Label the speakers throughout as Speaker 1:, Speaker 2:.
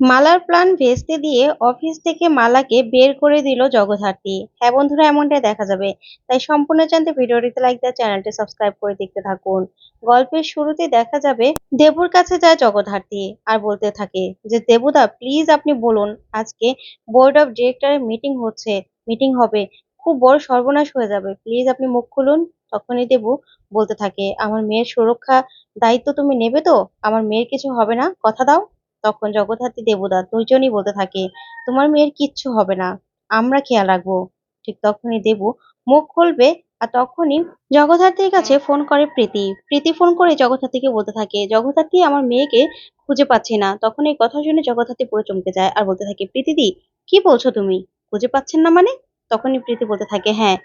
Speaker 1: মালার প্ল্যান ভেস্তে দিয়ে অফিস থেকে মালাকে বের করে দিল জগদ্ধাত্রী। হ্যাঁ বন্ধুরা, এমনটাই দেখা যাবে। তাই সম্পূর্ণ জানতে ভিডিওটিতে লাইক দেওয়া চ্যানেলটি সাবস্ক্রাইব করে দেখতে থাকুন। গল্পের শুরুতে দেখা যাবে দেবুর কাছে যায় জগদ্ধাত্রী আর বলতে থাকে যে, দেবুদা প্লিজ আপনি বলুন, আজকে বোর্ড অফ ডিরেক্টরের মিটিং হচ্ছে মিটিং হবে। খুব বড় সর্বনাশ হয়ে যাবে। প্লিজ আপনি মুখ খুলুন। তখনই দেবু বলতে থাকে, আমার মেয়ের সুরক্ষা দায়িত্ব তুমি নেবে তো? আমার মেয়ের কিছু হবে না? কথা দাও। তখন জগদ্ধাত্রী দেবদা দুইজনই বলতে থাকে, তোমার মেয়ের কিচ্ছু হবে না, আমরা খেয়াল রাখব। ঠিক তখনই দেবু মুখ খুলবে আর তখনই জগদ্ধাত্রীর কাছে ফোন করে প্রীতি। প্রীতি ফোন করে জগদ্ধাত্রীকে বলতে থাকে, জগদ্ধাত্রী, আমার মেয়েকে খুঁজে পাচ্ছি না। তখন এই কথা শুনে জগদ্ধাত্রী পুরো চমকে যায় আর বলতে থাকে প্রীতিদি কি বলছো তুমি? খুঁজে পাচ্ছেন না মানে? তখনই প্রীতি বলতে থাকে হ্যাঁ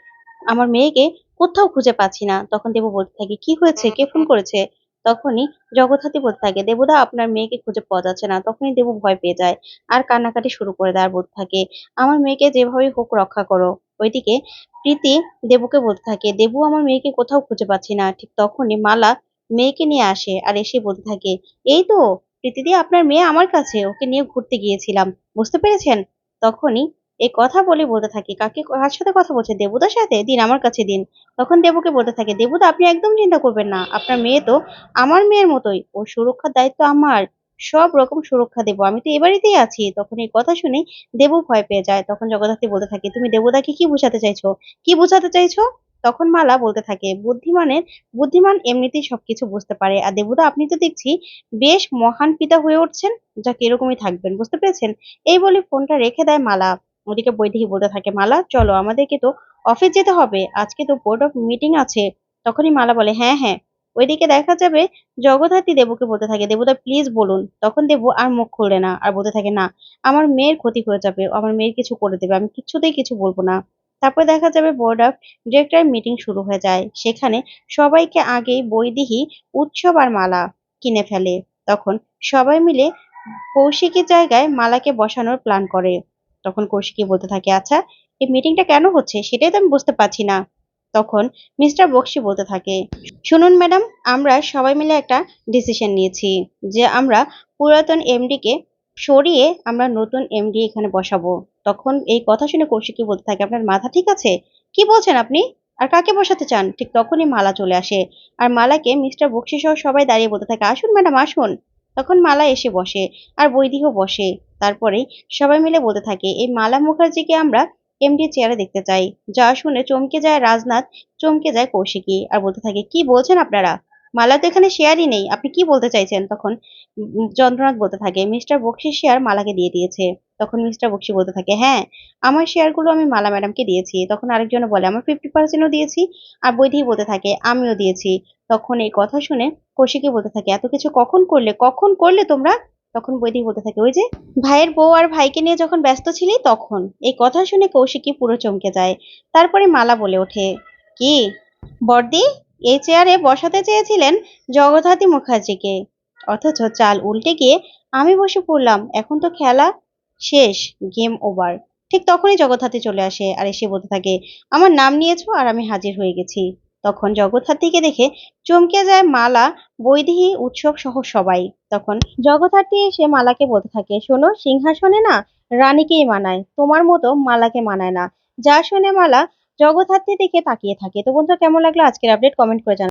Speaker 1: আমার মেয়েকে কোথাও খুঁজে পাচ্ছি না। তখন দেবু বলতে থাকে, কি হয়েছে? কে ফোন করেছে? তখনই জগদ্ধাত্রী বলতে থাকে, দেবুদা, আপনার মেয়েকে খুঁজে পাওয়া যাচ্ছে না। তখনই দেবু ভয় পেয়ে যায় আর কান্নাকাটি শুরু করে দেয় আর থাকে, আমার মেয়েকে যেভাবে হোক রক্ষা করো। ওইদিকে প্রীতি দেবুকে বলতে থাকে, দেবু, আমার মেয়েকে কোথাও খুঁজে পাচ্ছি না। ঠিক তখনই মালা মেয়েকে নিয়ে আসে আর এসে বলতে থাকে, এই তো প্রীতিদি আপনার মেয়ে আমার কাছে, ওকে নিয়ে ঘুরতে গিয়েছিলাম। বুঝতে পেরেছেন? তখনই এই কথা বলে বলতে থাকে। কাকে কার সাথে কথা বলছে দেবুদার সাথে? দিন আমার কাছে দিন। তখন দেবুকে বলতে থাকে, দেবুদা, আপনি একদম চিন্তা করবেন না। আপনার মেয়ে তো আমার মেয়ের মতোই। ওর সুরক্ষার দায়িত্ব আমার। সব রকম সুরক্ষা দেবো। আমি তো এ বাড়িতেই আছি। তখন এই কথা শুনে দেবু ভয় পেয়ে যায়। তখন জগদ্ধাত্রী বলতে থাকে, তুমি দেবুদাকে কি বোঝাতে চাইছো? কি বোঝাতে চাইছো? তখন মালা বলতে থাকে, বুদ্ধিমানের, বুদ্ধিমান এমনিতেই সবকিছু বুঝতে পারে। আর দেবুদা, আপনি তো দেখছি বেশ মহান পিতা হয়ে উঠছেন। যাকে, এরকমই থাকবেন। বুঝতে পেরেছেন? এই বলে ফোনটা রেখে দেয় মালা। ওদিকে বৈদেহী বলতে থাকে, মালা, চলো, আমাদেরকে তো অফিস যেতে হবে। আজকে তো বোর্ড অফ মিটিং আছে। তখনই মালা বলে হ্যাঁ হ্যাঁ। ওইদিকে দেখা যাবে জগদ্ধাত্রী দেবুকে বলতে থাকে, দেবুদা প্লিজ বলুন। তখন দেবু আর মুখ খুলবে না আর বলতে থাকে, না, আমার মেয়ের ক্ষতি হয়ে যাবে, আমার মেয়ের কিছু করে দেবে, আমি কিছুতেই কিছু বলব না। তারপর দেখা যাবে বোর্ড অফ ডিরেক্টর মিটিং শুরু হয়ে যায়। সেখানে সবাইকে আগেই বৈদেহী উৎসব আর মালা কিনে ফেলে। তখন সবাই মিলে কৌশিকের জায়গায় মালাকে বসানোর প্ল্যান করে। তখন কৌশিকী বলতে থাকে আচ্ছা এই মিটিংটা কেন হচ্ছে? সেটাই তো আমি বুঝতে পারছি না। তখন মিস্টার বক্সি বলতে থাকে, শুনুন ম্যাডাম আমরা সবাই মিলে একটা ডিসিশন নিয়েছি যে আমরা পুরাতন এমডিকে সরিয়ে আমরা নতুন এমডি এখানে বসাবো। তখন এই কথা শুনে কৌশিকী বলতে থাকে, আপনার মাথা ঠিক আছে? কি বলছেন আপনি? আর কাকে বসাতে চান? ঠিক তখনই মালা চলে আসে। আর মালাকে মিস্টার বক্সি সহ সবাই দাঁড়িয়ে বলতে থাকে, আসুন ম্যাডাম আসুন। তখন মালা এসে বসে আর বৈদিহ বসে। তারপরেই সবাই মিলে বলতে থাকে, এই মালা মুখার্জিকে আমরা এমডি চেয়ারে দেখতে চাই। যা শুনে চমকে যায় রাজনাথ, চমকে যায় কৌশিকী। আর বলতে থাকে, কি বলছেন আপনারা? মালা তো এখানে শেয়ারই নেই। আপনি কি বলতে চাইছেন? তখন চন্দ্রনাথ বলতে থাকে, মিস্টার বক্সির শেয়ার মালাকে দিয়ে দিয়েছে। তখন মিস্টার বক্সি বলতে থাকে হ্যাঁ আমার শেয়ারগুলো আমি মালা ম্যাডামকে দিয়েছি। তখন আরেকজন বলে, আমার ফিফটি পার্সেন্টও দিয়েছি। আর বৈদেহী বলতে থাকে, আমিও দিয়েছি। তখন এই কথা শুনে কৌশিকী বলতে থাকে, এত কিছু কখন করলে কখন করলে তোমরা? তখন বৈদিক বলতে থাকে, ওই যে ভাইয়ের বউ আর ভাইকে নিয়ে যখন ব্যস্ত ছিলি তখন? এই কথা শুনে কৌশিকী পুরো চমকে যায়। তারপরে মালা বলে ওঠে, কি? বর্দি এই চেয়ারে বসাতে চেয়েছিলেন জগদ্ধাত্রী মুখার্জিকে। অথচ চাল উল্টে গিয়ে আমি বসে পড়লাম, এখন তো খেলা শেষ গেম ওভার ঠিক তখনই জগদ্ধাত্রী চলে আসে আর এসে বলতে থাকে, আমার নাম নিয়েছো আর আমি হাজির হয়ে গেছি। তখন জগদ্ধাত্রীকে দেখে চমকে যায় মালা বৈদেহী উৎসব সহ সবাই। তখন জগদ্ধাত্রী এসে মালাকে বলতে থাকে, শোনো, সিংহাসনে না রানীকেই মানায়, তোমার মতো মালাকে মানায় না। যা শুনে মালা জগদ্ধাত্রী দিকে তাকিয়ে থাকে। তো বন্ধুরা কেমন লাগল আজকের আপডেট কমেন্ট করে জানাবেন